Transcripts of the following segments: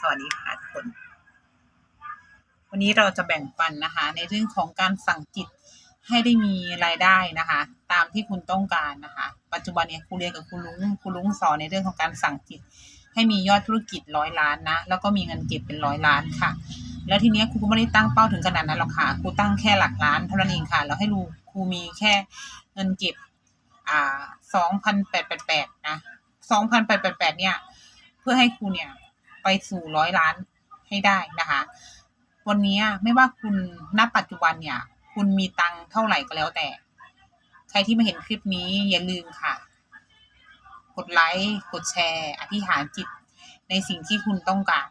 สวัสดีค่ะทุกคน วันนี้เราจะแบ่งปันนะคะ ในเรื่องของการสั่งจิตให้ได้มีรายได้นะคะ ตามที่คุณต้องการนะคะ ปัจจุบันเนี่ยครูเรียนกับครูลุงครูลุงสอนในเรื่องของการสั่งจิต ให้มียอดธุรกิจร้อยล้านนะแล้วก็มีเงินเก็บเป็นร้อยล้านค่ะ แล้วทีเนี้ยครูก็ไม่ได้ตั้งเป้าถึงขนาดนั้นหรอกค่ะครูตั้งแค่หลักล้านเท่านั้นเองค่ะแล้วให้รู้ครูมีแค่เงินเก็บอ่าสองพันแปดแปดแปดนะสองพันแปดแปดแปดเนี่ย เพื่อให้ครูเนี่ย ไปสู่ร้อยล้านให้ได้นะคะ วันนี้ไม่ว่าคุณณปัจจุบันเนี่ย คุณมีตังค์เท่าไหร่ก็แล้วแต่ ใครที่มาเห็นคลิปนี้อย่าลืมค่ะ กดไลค์กดแชร์ อธิษฐานจิตในสิ่งที่คุณต้องการ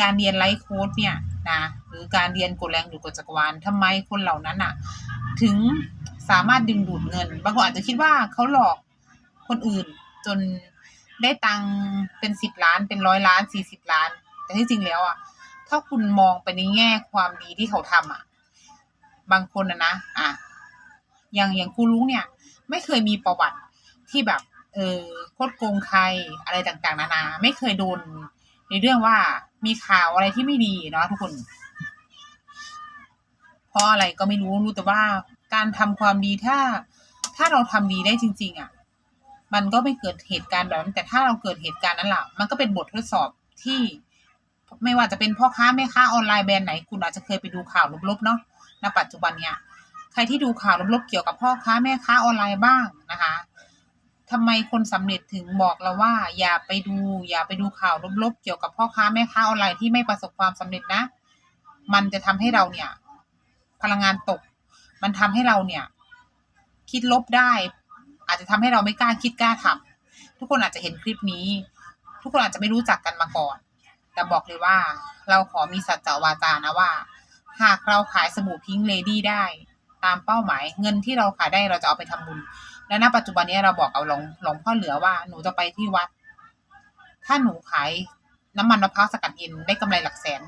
การเรียนไลฟ์โค้ดเนี่ยนะหรือการเรียนกฎแรงดูดกฎจักรวาลทำไมคนเหล่านั้นอะถึงสามารถดึงดูดเงิน บางคนอาจจะคิดว่าเขาหลอกคนอื่นจน ได้ตังเป็นสิบล้านเป็นร้อยล้านสี่สิบล้าน แต่ที่จริงแล้วอะ ถ้าคุณมองไปในแง่ความดีที่เขาทำอะ บางคนนะนะอะอย่างอย่างครูลุงเนี่ย ไม่เคยมีประวัติที่แบบ เออโคดโกงใครอะไรต่างๆ นานา ไม่เคยโดนในเรื่องว่ามีข่าวอะไรที่ไม่ดีเนาะทุกคน เพราะอะไรก็ไม่รู้รู้แต่ว่าการทำความดีถ้า ถ้าเราทำดีได้จริง ๆ อะ มันก็ไม่เกิดเหตุการณ์แบบนั้นแต่ถ้าเราเกิดเหตุการณ์นั้นล่ะ มันก็เป็นบททดสอบที่ไม่ว่าจะเป็นพ่อค้าแม่ค้าออนไลน์แบรนด์ไหนคุณอาจจะเคยไปดูข่าวลบๆเนาะณปัจจุบันเนี่ยใครที่ดูข่าวลบๆเกี่ยวกับพ่อค้าแม่ค้าออนไลน์บ้างนะคะทำไมคนสำเร็จถึงบอกเราว่า อย่าไปดู อย่าไปดูข่าวลบๆเกี่ยวกับพ่อค้าแม่ค้าออนไลน์ที่ไม่ประสบความสำเร็จนะ มันจะทำให้เราเนี่ย พลังงานตก มันทำให้เราเนี่ย คิดลบได้ อาจจะทำให้เราไม่กล้าคิดกล้าทำทุกคนอาจจะเห็นคลิปนี้ ทุกคนอาจจะไม่รู้จักกันมาก่อน แต่บอกเลยว่า เราขอมีสัจจวาจานะว่า หากเราขายสบู่พิงค์เลดี้ได้ ตามเป้าหมาย เงินที่เราขายได้เราจะเอาไปทำบุญ และณปัจจุบันนี้เราบอกเอาหลวงหลวงพ่อเหลือว่าหนูจะไปที่วัด ถ้าหนูขายน้ำมันมะพร้าวสกัดเย็นได้กำไรหลักแสน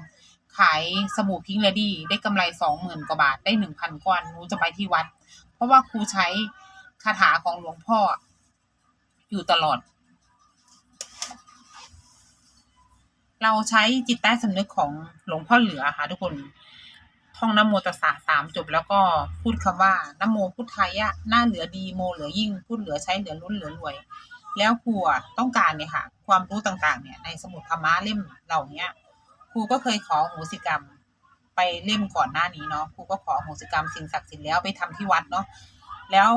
ขายสบู่พิงค์เลดี้ได้กำไรสองหมื่นกว่าบาทได้หนึ่งพันก้อนหนูจะไปที่วัด เพราะว่าครูใช้ คาถาของหลวงพ่อ อยู่ตลอด เราใช้จิตใต้สำนึกของหลวงพ่อเหลือค่ะทุกคน ท่องนโมตัสสะสามจบแล้วก็พูดคำว่านโมพุทธายะหน้าเหลือดีโมเหลือยิ่งพูดเหลือใช้เหลือล้นเหลือรวย แล้วครูต้องการเนี่ยค่ะ ความรู้ต่างๆ เนี่ย ในสมุดธรรมะเล่มเหล่าเนี้ยครูก็เคยขอโหสิกรรมไปเล่มก่อนหน้านี้เนาะครูก็ขอโหสิกรรมสิ่งศักดิ์สิทธิ์แล้วไปทำที่วัดเนาะแล้ว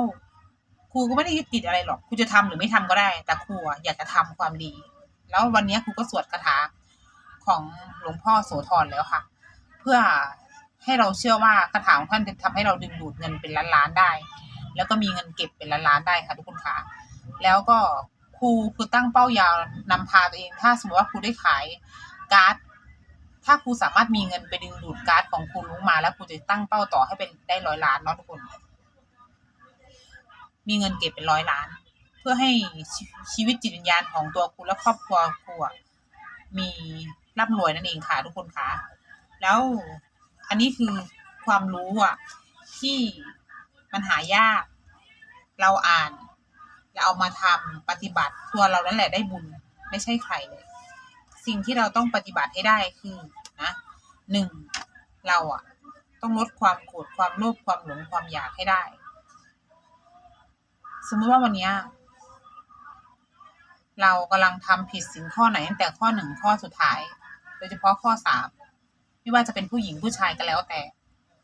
ครูก็ไม่ได้ยึดติดอะไรหรอกครูจะทำหรือไม่ทำก็ได้ แต่ครูอยากจะทำความดี แล้ววันนี้ครูก็สวดคาถาของหลวงพ่อโสธรแล้วค่ะ เพื่อให้เราเชื่อว่าคาถาของท่านจะทำให้เราดึงดูดเงินเป็นล้านๆได้ แล้วก็มีเงินเก็บเป็นล้านๆได้ค่ะทุกคนค่ะแล้วก็ครูคือตั้งเป้ายาวนำพาตัวเอง ถ้าสมมติว่าครูได้ขายการ์ดถ้าครูสามารถมีเงินไปดึงดูดการ์ดของครูลุงมา แล้วครูจะตั้งเป้าต่อให้เป็นได้ร้อยล้านเนาะทุกคน มีเงินเก็บเป็นร้อยล้าน เพื่อให้ชีวิตจิตวิญญาณของตัวครูและครอบครัวครูอะมีร่ำรวยนั่นเองค่ะทุกคนค่ะ แล้วอันนี้คือความรู้อะที่มันหายาก เราอ่านแล้วเอามาทำปฏิบัติตัวเรานั่นแหละได้บุญไม่ใช่ใครเลย สิ่งที่เราต้องปฏิบัติให้ได้คือนะหนึ่งเราอะ ต้องลดความโกรธความโลภความหลงความอยากให้ได้ สมมติว่าวันนี้เรากำลังทำผิดสินข้อไหนตั้งแต่ข้อหนึ่งข้อสุดท้าย โดยเฉพาะข้อสามไม่ว่าจะเป็นผู้หญิงผู้ชายก็แล้วแต่